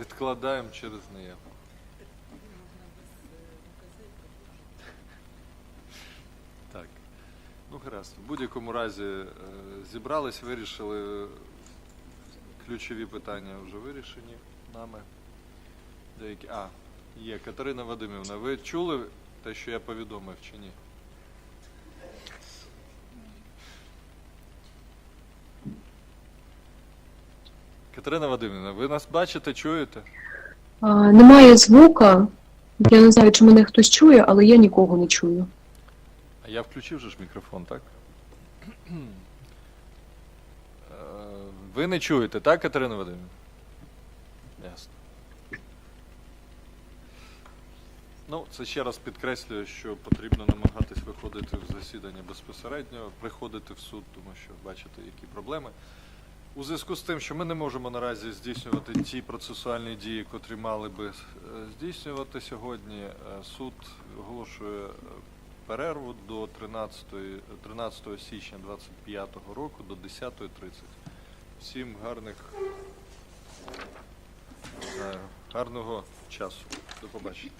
відкладаємо через неї. Так. Ну, гаразд. В будь-якому разі е, зібрались, вирішили ключові питання вже вирішені нами. Деякі. А, є. Катерина Вадимівна, ви чули те, що я повідомив чи ні? Катерина Вадимівна, ви нас бачите, чуєте? А, немає звука. Я не знаю, чи мене хтось чує, але я нікого не чую. А я включив же ж мікрофон, так? Е, Ви не чуєте, так, Катерина Вадимівна? Ясно. Ну, це ще раз підкреслює, що потрібно намагатись виходити в засідання безпосередньо, приходити в суд, тому що бачите, які проблеми. У зв'язку з тим, що ми не можемо наразі здійснювати ті процесуальні дії, котрі мали би е, здійснювати сьогодні, е, суд оголошує е, перерву до 13, 13 січня 2025 року до 10.30. Всім гарних, гарного часу. До побачення.